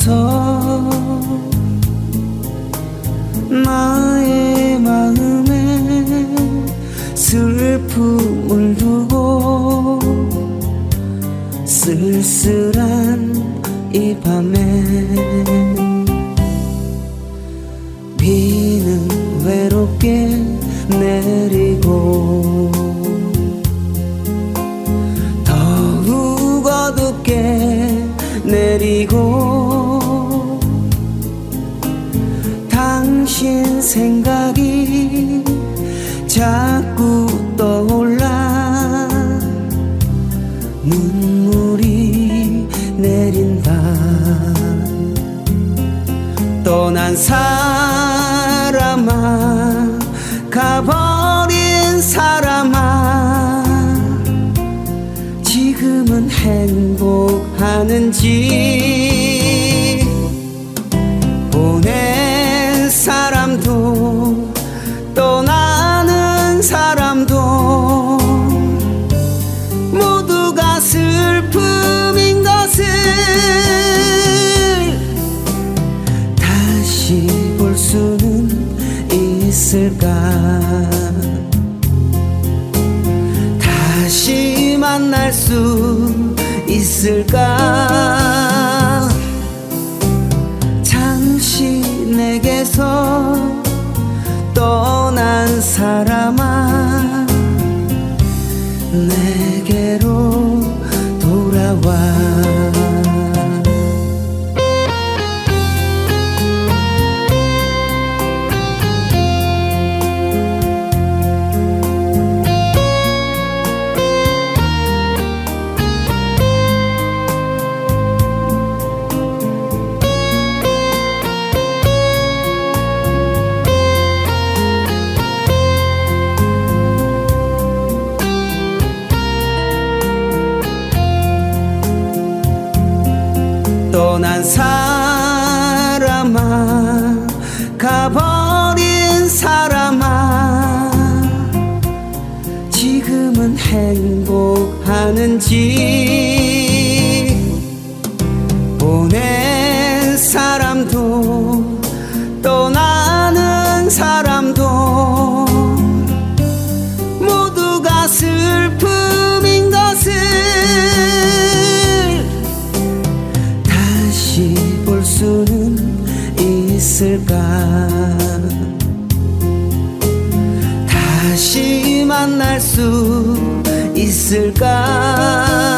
서서 나의 마음에 슬픔을 두고 쓸쓸한 이 밤에 비는 외롭게 내리고 당신 생각이 자꾸 떠올라. 눈물이 내린다. 떠난 사람아 가버린 사람아. 지금은 행복하는지 만날 수 있을까? 잠시 내게서 떠난 사람아 떠난 사람아 가버린 사람아. 지금은 행복하는지 있을까 다시 만날 수 있을까